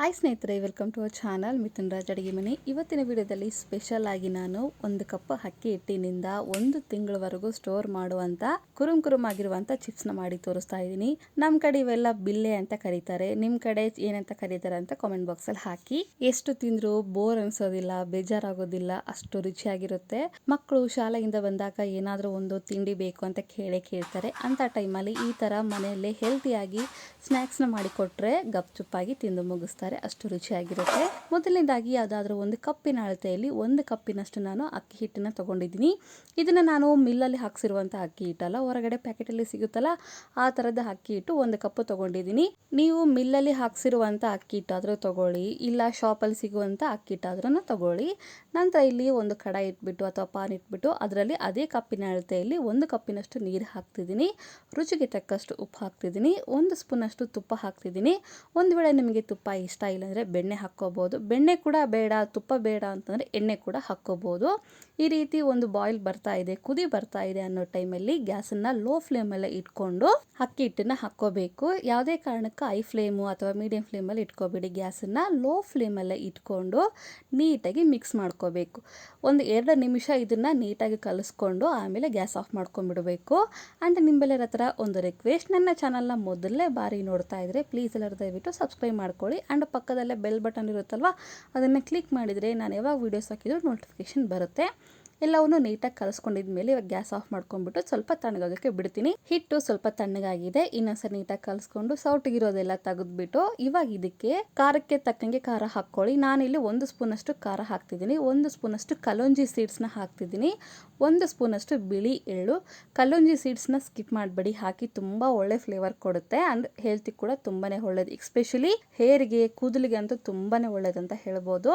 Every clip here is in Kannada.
ಹಾಯ್ ಸ್ನೇಹಿತರೆ welcome to our channel Mithun Raj ಅಡುಗೆ ಮನೆ ಇವತ್ತಿನ ವಿಡಿಯೋದಲ್ಲಿ ಸ್ಪೆಷಲ್ ಆಗಿ ನಾನು ಒಂದು ಕಪ್ ಅಕ್ಕಿ ಹಿಟ್ಟಿನಿಂದ ಒಂದು ತಿಂಗಳವರೆಗೂ ಸ್ಟೋರ್ ಮಾಡುವಂತ, ಕುರುಮ್ ಕುರುಮ್ ಆಗಿರುವಂತ ನ ಮಾಡಿ ತೋರಿಸ್ತಾ ಇದ್ದೀನಿ. ನಮ್ಮ ಕಡೆ ಇವೆಲ್ಲ ಬಿಲ್ಲೆ ಅಂತ ಕರೀತಾರೆ. ನಿಮ್ಮ ಕಡೆ ಏನಂತ ಕರೀತಾರೆ ಅಂತ ಕಾಮೆಂಟ್ ಬಾಕ್ಸ್ ಅಲ್ಲಿ ಹಾಕಿ. ಎಷ್ಟು ತಿಂದ್ರು ಬೋರ್ ಅನ್ಸೋದಿಲ್ಲ, ಬೇಜಾರಾಗೋದಿಲ್ಲ, ಅಷ್ಟು ರುಚಿಯಾಗಿರುತ್ತೆ. ಮಕ್ಕಳು ಶಾಲೆಯಿಂದ ಬಂದಾಗ ಏನಾದ್ರೂ ಒಂದು ತಿಂಡಿ ಬೇಕು ಅಂತ ಕೇಳೇ ಕೇಳ್ತಾರೆ. ಅಂತ ಟೈಮಲ್ಲಿ ಈ ತರ ಮನೆಯಲ್ಲೇ ಹೆಲ್ತಿಯಾಗಿ ನ ಮಾಡಿಕೊಟ್ರೆ ಗಪ್ಚುಪ್ಪಾಗಿ ತಿಂದು ಮುಗಿಸ್ತಾರೆ ಅಷ್ಟು ರುಚಿಯಾಗಿರುತ್ತೆ. ಮೊದಲನೇದಾಗಿ ಯಾವುದಾದ್ರೂ ಒಂದು ಕಪ್ಪಿನ ಅಳತೆಯಲ್ಲಿ ಒಂದು ಕಪ್ಪಿನಷ್ಟು ನಾನು ಅಕ್ಕಿ ಹಿಟ್ಟನ್ನು ತೊಗೊಂಡಿದ್ದೀನಿ. ಇದನ್ನು ನಾನು ಮಿಲ್ಲಲ್ಲಿ ಹಾಕ್ಸಿರುವಂಥ ಅಕ್ಕಿ ಹಿಟ್ಟಲ್ಲ, ಹೊರಗಡೆ ಪ್ಯಾಕೆಟಲ್ಲಿ ಸಿಗುತ್ತಲ್ಲ, ಆ ಥರದ ಅಕ್ಕಿ ಹಿಟ್ಟು ಒಂದು ಕಪ್ಪು ತೊಗೊಂಡಿದ್ದೀನಿ. ನೀವು ಮಿಲ್ಲಲ್ಲಿ ಹಾಕ್ಸಿರುವಂಥ ಅಕ್ಕಿ ಹಿಟ್ಟಾದರೂ ತೊಗೊಳ್ಳಿ, ಇಲ್ಲ ಶಾಪಲ್ಲಿ ಸಿಗುವಂಥ ಅಕ್ಕಿ ಹಿಟ್ಟಾದ್ರೂ ತೊಗೊಳ್ಳಿ. ನಂತರ ಇಲ್ಲಿ ಒಂದು ಕಡಾಯಿ ಇಟ್ಬಿಟ್ಟು ಅಥವಾ ಪಾನ್ ಇಟ್ಬಿಟ್ಟು ಅದರಲ್ಲಿ ಅದೇ ಕಪ್ಪಿನ ಅಳತೆಯಲ್ಲಿ ಒಂದು ಕಪ್ಪಿನಷ್ಟು ನೀರು ಹಾಕ್ತಿದ್ದೀನಿ. ರುಚಿಗೆ ತಕ್ಕಷ್ಟು ಉಪ್ಪು ಹಾಕ್ತಿದ್ದೀನಿ. ಒಂದು ಸ್ಪೂನಷ್ಟು ತುಪ್ಪ ಹಾಕ್ತಿದ್ದೀನಿ. ಒಂದು ವೇಳೆ ನಿಮಗೆ ತುಪ್ಪ ಇಷ್ಟ ಇಲ್ಲಾಂದರೆ ಬೆಣ್ಣೆ ಹಾಕ್ಕೋಬೋದು. ಬೆಣ್ಣೆ ಕೂಡ ಬೇಡ, ತುಪ್ಪ ಬೇಡ ಅಂತಂದರೆ ಎಣ್ಣೆ ಕೂಡ ಹಾಕ್ಕೋಬೋದು. ಈ ರೀತಿ ಒಂದು ಬಾಯ್ಲ್ ಬರ್ತಾ ಇದೆ, ಕುದಿ ಬರ್ತಾ ಇದೆ ಅನ್ನೋ ಟೈಮಲ್ಲಿ ಗ್ಯಾಸನ್ನು ಲೋ ಫ್ಲೇಮಲ್ಲೇ ಇಟ್ಕೊಂಡು ಅಕ್ಕಿ ಹಿಟ್ಟನ್ನು ಹಾಕ್ಕೋಬೇಕು. ಯಾವುದೇ ಕಾರಣಕ್ಕೂ ಐ ಫ್ಲೇಮು ಅಥವಾ ಮೀಡಿಯಂ ಫ್ಲೇಮಲ್ಲಿ ಇಟ್ಕೋಬೇಡಿ. ಗ್ಯಾಸನ್ನು ಲೋ ಫ್ಲೇಮಲ್ಲೇ ಇಟ್ಕೊಂಡು ನೀಟಾಗಿ ಮಿಕ್ಸ್ ಮಾಡ್ಕೋಬೇಕು. ಒಂದು ಎರಡು ನಿಮಿಷ ಇದನ್ನು ನೀಟಾಗಿ ಕಲಿಸ್ಕೊಂಡು ಆಮೇಲೆ ಗ್ಯಾಸ್ ಆಫ್ ಮಾಡ್ಕೊಂಡ್ಬಿಡಬೇಕು. ಆ್ಯಂಡ್ ನಿಮ್ಮೆಲ್ಲರ ಹತ್ರ ಒಂದು ರಿಕ್ವೆಸ್ಟ್ ನನ್ನ ಚಾನಲ್ನ ಮೊದಲನೇ ಬಾರಿ ನೋಡ್ತಾ ಇದ್ದರೆ ಪ್ಲೀಸ್ ಎಲ್ಲರೂ ದಯವಿಟ್ಟು ಸಬ್ಸ್ಕ್ರೈಬ್ ಮಾಡ್ಕೊಳ್ಳಿ. ಆ್ಯಂಡ್ ಪಕ್ಕದಲ್ಲೇ ಬೆಲ್ ಬಟನ್ ಇರುತ್ತಲ್ವ ಅದನ್ನು ಕ್ಲಿಕ್ ಮಾಡಿದರೆ ನಾನು ಯಾವಾಗ ವೀಡಿಯೋಸ್ ಹಾಕಿದ್ರು ನೋಟಿಫಿಕೇಶನ್ ಬರುತ್ತೆ. ಎಲ್ಲವನ್ನು ನೀಟಾಗಿ ಕಲಿಸ್ಕೊಂಡಿದ ಮೇಲೆ ಇವಾಗ ಗ್ಯಾಸ್ ಆಫ್ ಮಾಡ್ಕೊಂಡ್ಬಿಟ್ಟು ಸ್ವಲ್ಪ ತಣ್ಣಗಾಗೋಕ್ಕೆ ಬಿಡ್ತೀನಿ. ಹಿಟ್ಟು ಸ್ವಲ್ಪ ತಣ್ಣಗಾಗಿದೆ. ಇನ್ನೊಂದ್ಸರಿ ನೀಟಾಗಿ ಕಲಿಸ್ಕೊಂಡು ಸೌಟಿಗಿರೋದೆಲ್ಲ ತೆಗೆದ್ಬಿಟ್ಟು ಇವಾಗ ಇದಕ್ಕೆ ಖಾರಕ್ಕೆ ತಕ್ಕಂಗೆ ಖಾರ ಹಾಕ್ಕೊಳ್ಳಿ. ನಾನಿಲ್ಲಿ ಒಂದು ಸ್ಪೂನಷ್ಟು ಖಾರ ಹಾಕ್ತಿದ್ದೀನಿ. ಒಂದು ಸ್ಪೂನಷ್ಟು ಕಲೋಂಜಿ ಸೀಡ್ಸ್ನ ಹಾಕ್ತಿದ್ದೀನಿ. ಒಂದು ಸ್ಪೂನಷ್ಟು ಬಿಳಿ ಎಳ್ಳು. ಕಲ್ಲೊಂಜಿ ಸೀಡ್ಸ್ನ ಸ್ಕಿಪ್ ಮಾಡಬೇಡಿ. ಹಾಕಿ ತುಂಬ ಒಳ್ಳೆ ಫ್ಲೇವರ್ ಕೊಡುತ್ತೆ. ಅಂಡ್ ಹೆಲ್ತಿ ಕೂಡ ತುಂಬಾ ಒಳ್ಳೇದು. ಎಸ್ಪೆಷಲಿ ಹೇರಿಗೆ, ಕೂದಲಿಗೆ ಅಂತೂ ತುಂಬಾ ಒಳ್ಳೇದಂತ ಹೇಳ್ಬೋದು.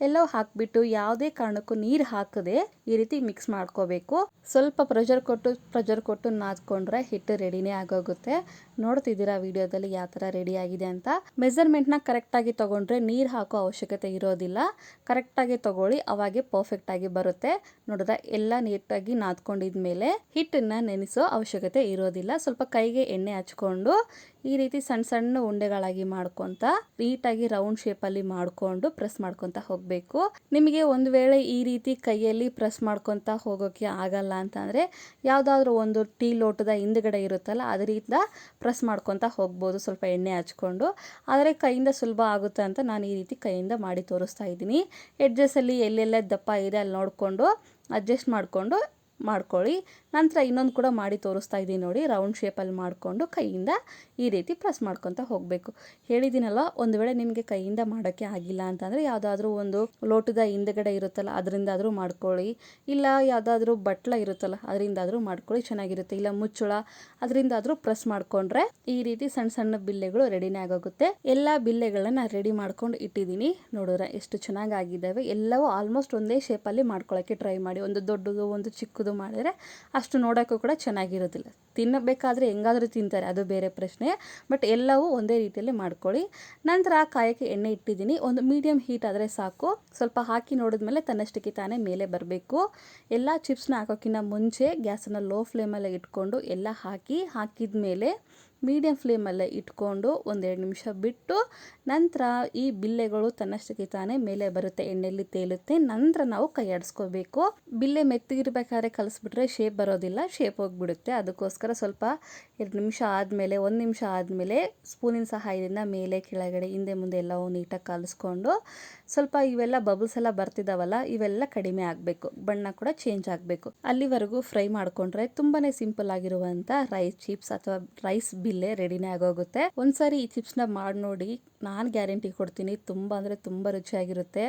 ಎಲ್ಲವೂ ಹಾಕಿಬಿಟ್ಟು ಯಾವುದೇ ಕಾರಣಕ್ಕೂ ನೀರು ಹಾಕದೆ ಈ ರೀತಿ ಮಿಕ್ಸ್ ಮಾಡ್ಕೋಬೇಕು. ಸ್ವಲ್ಪ ಪ್ರೆಷರ್ ಕೊಟ್ಟು ಪ್ರೆಷರ್ ಕೊಟ್ಟು ನಾದ್ಕೊಂಡ್ರೆ ಹಿಟ್ಟು ರೆಡಿನೇ ಆಗೋಗುತ್ತೆ. ನೋಡ್ತಿದ್ದೀರಾ ವಿಡಿಯೋದಲ್ಲಿ ಯಾವ ಥರ ರೆಡಿ ಆಗಿದೆ ಅಂತ? ಮೆಸರ್ಮೆಂಟ್ನ ಕರೆಕ್ಟಾಗಿ ತೊಗೊಂಡ್ರೆ ನೀರು ಹಾಕೋ ಅವಶ್ಯಕತೆ ಇರೋದಿಲ್ಲ. ಕರೆಕ್ಟಾಗಿ ತೊಗೊಳ್ಳಿ, ಅವಾಗೆ ಪರ್ಫೆಕ್ಟಾಗಿ ಬರುತ್ತೆ. ನೋಡಿದ್ರೆ ಎಲ್ಲ ನೀಟಾಗಿ ನಾದ್ಕೊಂಡಿದ್ಮೇಲೆ ಹಿಟ್ಟನ್ನು ನೆನೆಸೋ ಅವಶ್ಯಕತೆ ಇರೋದಿಲ್ಲ. ಸ್ವಲ್ಪ ಕೈಗೆ ಎಣ್ಣೆ ಹಚ್ಕೊಂಡು ಈ ರೀತಿ ಸಣ್ಣ ಸಣ್ಣ ಉಂಡೆಗಳಾಗಿ ಮಾಡ್ಕೊತ ನೀಟಾಗಿ ರೌಂಡ್ ಶೇಪಲ್ಲಿ ಮಾಡಿಕೊಂಡು ಪ್ರೆಸ್ ಮಾಡ್ಕೊತ ಹೋಗಬೇಕು. ನಿಮಗೆ ಒಂದು ವೇಳೆ ಈ ರೀತಿ ಕೈಯಲ್ಲಿ ಪ್ರೆಸ್ ಮಾಡ್ಕೊತ ಹೋಗೋಕ್ಕೆ ಆಗಲ್ಲ ಅಂತಂದರೆ ಯಾವುದಾದ್ರೂ ಒಂದು ಟೀ ಲೋಟದ ಹಿಂದ್ಗಡೆ ಇರುತ್ತಲ್ಲ, ಅದರಿಂದ ಪ್ರೆಸ್ ಮಾಡ್ಕೊತ ಹೋಗ್ಬೋದು. ಸ್ವಲ್ಪ ಎಣ್ಣೆ ಹಚ್ಕೊಂಡು. ಆದರೆ ಕೈಯಿಂದ ಸುಲಭ ಆಗುತ್ತೆ ಅಂತ ನಾನು ಈ ರೀತಿ ಕೈಯಿಂದ ಮಾಡಿ ತೋರಿಸ್ತಾ ಇದ್ದೀನಿ. ಎಡ್ಜಸ್ಸಲ್ಲಿ ಎಲ್ಲೆಲ್ಲ ದಪ್ಪ ಇದೆ ಅಲ್ಲಿ ನೋಡಿಕೊಂಡು, ಅಡ್ಜಸ್ಟ್ ಮಾಡಿಕೊಂಡು ಮಾಡ್ಕೊಳ್ಳಿ. ನಂತರ ಇನ್ನೊಂದು ಕೂಡ ಮಾಡಿ ತೋರಿಸ್ತಾ ಇದ್ದೀನಿ ನೋಡಿ. ರೌಂಡ್ ಶೇಪಲ್ಲಿ ಮಾಡಿಕೊಂಡು ಕೈಯಿಂದ ಈ ರೀತಿ ಪ್ರೆಸ್ ಮಾಡ್ಕೊತ ಹೋಗಬೇಕು. ಹೇಳಿದ್ದೀನಲ್ಲ, ಒಂದು ವೇಳೆ ನಿಮಗೆ ಕೈಯಿಂದ ಮಾಡೋಕ್ಕೆ ಆಗಿಲ್ಲ ಅಂತಂದರೆ ಯಾವುದಾದ್ರೂ ಒಂದು ಲೋಟದ ಹಿಂದ್ಗಡೆ ಇರುತ್ತಲ್ಲ, ಅದರಿಂದಾದರೂ ಮಾಡ್ಕೊಳ್ಳಿ. ಇಲ್ಲ ಯಾವುದಾದ್ರೂ ಬಟ್ಲ ಇರುತ್ತಲ್ಲ, ಅದರಿಂದಾದರೂ ಮಾಡ್ಕೊಳ್ಳಿ, ಚೆನ್ನಾಗಿರುತ್ತೆ. ಇಲ್ಲ ಮುಚ್ಚಳ, ಅದರಿಂದಾದರೂ ಪ್ರೆಸ್ ಮಾಡಿಕೊಂಡ್ರೆ ಈ ರೀತಿ ಸಣ್ಣ ಸಣ್ಣ ಬಿಲ್ಲೆಗಳು ರೆಡಿನೇ ಆಗೋಗುತ್ತೆ. ಎಲ್ಲ ಬಿಲ್ಲೆಗಳನ್ನ ರೆಡಿ ಮಾಡ್ಕೊಂಡು ಇಟ್ಟಿದ್ದೀನಿ. ನೋಡಿದ್ರೆ ಎಷ್ಟು ಚೆನ್ನಾಗಿ ಆಗಿದ್ದಾವೆ ಎಲ್ಲವೂ ಆಲ್ಮೋಸ್ಟ್ ಒಂದೇ ಶೇಪಲ್ಲಿ ಮಾಡ್ಕೊಳ್ಳೋಕ್ಕೆ ಟ್ರೈ ಮಾಡಿ. ಒಂದು ದೊಡ್ಡದು, ಒಂದು ಚಿಕ್ಕದು ಮಾಡಿದ್ರೆ ಅಷ್ಟು ನೋಡೋಕ್ಕೂ ಕೂಡ ಚೆನ್ನಾಗಿರೋದಿಲ್ಲ ತಿನ್ನಬೇಕಾದ್ರೆ ಹೆಂಗಾದರೂ ತಿಂತಾರೆ, ಅದು ಬೇರೆ ಪ್ರಶ್ನೆ. ಬಟ್ ಎಲ್ಲವೂ ಒಂದೇ ರೀತಿಯಲ್ಲಿ ಮಾಡ್ಕೊಳ್ಳಿ. ನಂತರ ಆ ಕಾಯಕ್ಕೆ ಎಣ್ಣೆ ಇಟ್ಟಿದ್ದೀನಿ. ಒಂದು ಮೀಡಿಯಮ್ ಹೀಟ್ ಆದರೆ ಸಾಕು. ಸ್ವಲ್ಪ ಹಾಕಿ ನೋಡಿದ್ಮೇಲೆ ತನ್ನಷ್ಟಕ್ಕೆ ತಾನೇ ಮೇಲೆ ಬರಬೇಕು. ಎಲ್ಲ ಚಿಪ್ಸ್ನ ಹಾಕೋಕ್ಕಿಂತ ಮುಂಚೆ ಗ್ಯಾಸನ್ನು ಲೋ ಫ್ಲೇಮಲ್ಲಿ ಇಟ್ಕೊಂಡು ಎಲ್ಲ ಹಾಕಿ ಹಾಕಿದ ಮೇಲೆ ಮೀಡಿಯಮ್ ಫ್ಲೇಮಲ್ಲೇ ಇಟ್ಕೊಂಡು ಒಂದೆರಡು ನಿಮಿಷ ಬಿಟ್ಟು ನಂತರ ಈ ಬಿಲ್ಲೆಗಳು ತನ್ನಷ್ಟಕ್ಕೆ ತಾನೇ ಮೇಲೆ ಬರುತ್ತೆ, ಎಣ್ಣೆಯಲ್ಲಿ ತೇಲುತ್ತೆ. ನಂತರ ನಾವು ಕೈ ಆಡಿಸ್ಕೋಬೇಕು ಬಿಲ್ಲೆ ಮೆತ್ತಗಿರ್ಬೇಕಾದ್ರೆ ಕಲಸ್ಬಿಟ್ರೆ ಶೇಪ್ ಬರೋದಿಲ್ಲ ಶೇಪ್ ಹೋಗಿಬಿಡುತ್ತೆ. ಅದಕ್ಕೋಸ್ಕರ ಸ್ವಲ್ಪ ಎರಡು ನಿಮಿಷ ಆದಮೇಲೆ, ಒಂದು ನಿಮಿಷ ಆದಮೇಲೆ ಸ್ಪೂನಿನ ಸಹಾಯದಿಂದ ಮೇಲೆ ಕೆಳಗಡೆ ಹಿಂದೆ ಮುಂದೆ ಎಲ್ಲವೂ ನೀಟಾಗಿ ಕಲಿಸ್ಕೊಂಡು ಸ್ವಲ್ಪ ಇವೆಲ್ಲ ಬಬಲ್ಸ್ ಎಲ್ಲ ಬರ್ತಿದಾವಲ್ಲ, ಇವೆಲ್ಲ ಕಡಿಮೆ ಆಗಬೇಕು. ಬಣ್ಣ ಕೂಡ ಚೇಂಜ್ ಆಗಬೇಕು. ಅಲ್ಲಿವರೆಗೂ ಫ್ರೈ ಮಾಡಿಕೊಂಡ್ರೆ ತುಂಬಾನೇ ಸಿಂಪಲ್ ಆಗಿರುವಂಥ ರೈಸ್ ಚಿಪ್ಸ್ ಅಥವಾ ರೈಸ್ ಬಿಲ್ಲೆ ರೆಡಿನೇ ಆಗೋಗುತ್ತೆ. ಒಂದ್ಸಾರಿ ಈ ಚಿಪ್ಸ್ನ ಮಾಡಿ ನೋಡಿ, ನಾನು ಗ್ಯಾರಂಟಿ ಕೊಡ್ತೀನಿ, ತುಂಬ ಅಂದರೆ ತುಂಬ ರುಚಿಯಾಗಿರುತ್ತೆ.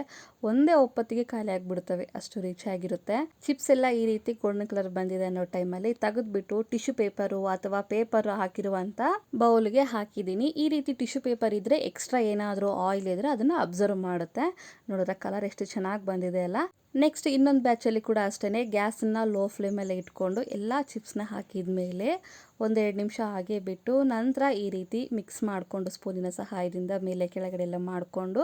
ಒಂದೇ ಒಪ್ಪತ್ತಿಗೆ ಖಾಲಿ ಆಗಿಬಿಡ್ತವೆ, ಅಷ್ಟು ರುಚಿಯಾಗಿರುತ್ತೆ. ಚಿಪ್ಸ್ ಎಲ್ಲ ಈ ರೀತಿ ಗೋಲ್ಡನ್ ಕಲರ್ ಬಂದಿದೆ ಅನ್ನೋ ಟೈಮಲ್ಲಿ ತೆಗೆದ್ಬಿಟ್ಟು ಟಿಶ್ಯೂ ಪೇಪರು ಅಥವಾ ಪೇಪರ್ ಹಾಕಿರುವಂಥ ಬೌಲ್ಗೆ ಹಾಕಿದ್ದೀನಿ. ಈ ರೀತಿ ಟಿಶ್ಯೂ ಪೇಪರ್ ಇದ್ರೆ ಎಕ್ಸ್ಟ್ರಾ ಏನಾದರೂ ಆಯಿಲ್ ಇದ್ರೆ ಅದನ್ನು ಅಬ್ಸರ್ವ್ ಮಾಡುತ್ತೆ. ನೋಡಿದ್ರೆ ಕಲರ್ ಎಷ್ಟು ಚೆನ್ನಾಗಿ ಬಂದಿದೆ ಅಲ್ಲ? ನೆಕ್ಸ್ಟ್ ಇನ್ನೊಂದು ಬ್ಯಾಚಲ್ಲಿ ಕೂಡ ಅಷ್ಟೇ ಗ್ಯಾಸನ್ನು ಲೋ ಫ್ಲೇಮಲ್ಲೇ ಇಟ್ಕೊಂಡು ಎಲ್ಲ ಚಿಪ್ಸ್ನ ಹಾಕಿದ ಮೇಲೆ ಒಂದೆರಡು ನಿಮಿಷ ಹಾಗೆ ಬಿಟ್ಟು ನಂತರ ಈ ರೀತಿ ಮಿಕ್ಸ್ ಮಾಡಿಕೊಂಡು ಸ್ಪೂನಿನ ಸಹಾಯದಿಂದ ಮೇಲೆ ಕೆಳಗಡೆ ಎಲ್ಲ ಮಾಡಿಕೊಂಡು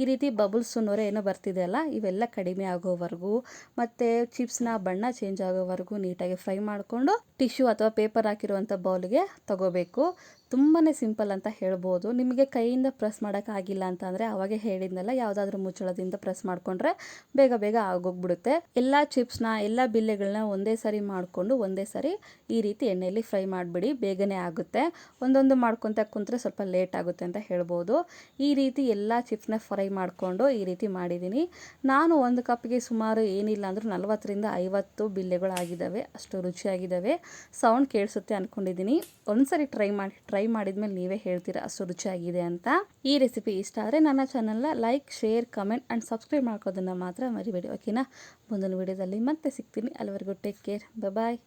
ಈ ರೀತಿ ಬಬಲ್ಸ್ ಅನ್ನೋರೆ ಏನೋ ಬರ್ತಿದೆ ಅಲ್ಲ? ಇವೆಲ್ಲ ಕಡಿಮೆ ಆಗೋವರೆಗೂ ಮತ್ತು ಚಿಪ್ಸ್ನ ಬಣ್ಣ ಚೇಂಜ್ ಆಗೋವರೆಗೂ ನೀಟಾಗಿ ಫ್ರೈ ಮಾಡಿಕೊಂಡು ಟಿಶ್ಯೂ ಅಥವಾ ಪೇಪರ್ ಹಾಕಿರುವಂಥ ಬೌಲ್ಗೆ ತಗೋಬೇಕು. ತುಂಬಾ ಸಿಂಪಲ್ ಅಂತ ಹೇಳ್ಬೋದು. ನಿಮಗೆ ಕೈಯಿಂದ ಪ್ರೆಸ್ ಮಾಡೋಕ್ಕಾಗಿಲ್ಲ ಅಂತಂದರೆ ಅವಾಗೆ ಹೇಳಿದ್ನಲ್ಲ, ಯಾವುದಾದ್ರೂ ಮುಚ್ಚಳದಿಂದ ಪ್ರೆಸ್ ಮಾಡಿಕೊಂಡ್ರೆ ಬೇಗ ಬೇಗ ಆಗೋಗ್ಬಿಡುತ್ತೆ. ಎಲ್ಲ ಚಿಪ್ಸ್ನ, ಎಲ್ಲ ಬಿಲ್ಲೆಗಳನ್ನ ಒಂದೇ ಸರಿ ಮಾಡಿಕೊಂಡು ಒಂದೇ ಸರಿ ಈ ರೀತಿ ಎಣ್ಣೆಯಲ್ಲಿ ಫ್ರೈ ಮಾಡಿಬಿಡಿ, ಬೇಗನೆ ಆಗುತ್ತೆ. ಒಂದೊಂದು ಮಾಡ್ಕೊತ ಕುಂತ್ರೆ ಸ್ವಲ್ಪ ಲೇಟ್ ಆಗುತ್ತೆ ಅಂತ ಹೇಳ್ಬೋದು. ಈ ರೀತಿ ಎಲ್ಲ ಚಿಪ್ಸ್ನ ಫ್ರೈ ಮಾಡಿಕೊಂಡು ಈ ರೀತಿ ಮಾಡಿದ್ದೀನಿ. ನಾನು ಒಂದು ಕಪ್ಗೆ ಸುಮಾರು ಏನಿಲ್ಲ ಅಂದರೂ ನಲವತ್ತರಿಂದ ಐವತ್ತು ಬಿಲ್ಲೆಗಳಾಗಿದ್ದಾವೆ, ಅಷ್ಟು ರುಚಿಯಾಗಿದ್ದಾವೆ. ಸೌಂಡ್ ಕೇಳಿಸುತ್ತೆ ಅಂದ್ಕೊಂಡಿದ್ದೀನಿ ಒಂದು ಸಾರಿ ಟ್ರೈ ಮಾಡಿ ಟ್ರೈ ಮಾಡಿದ್ಮೇಲೆ ನೀವೇ ಹೇಳ್ತೀರಾ ಅಷ್ಟು ರುಚಿಯಾಗಿದೆ ಅಂತ. ಈ ರೆಸಿಪಿ ಇಷ್ಟ ಆದರೆ ನನ್ನ ಚಾನಲ್ನ like share comment and subscribe ಮಾಡ್ಕೋದನ್ನು ಮಾತ್ರ ಮರಿಬೇಡಿ ಓಕೆನಾ ಮುಂದಿನ ವಿಡಿಯೋದಲ್ಲಿ ಮತ್ತೆ ಸಿಗ್ತೀನಿ. ಅಲ್ಲಿವರೆಗೂ ಟೇಕ್ ಕೇರ್ ಬಾಯ್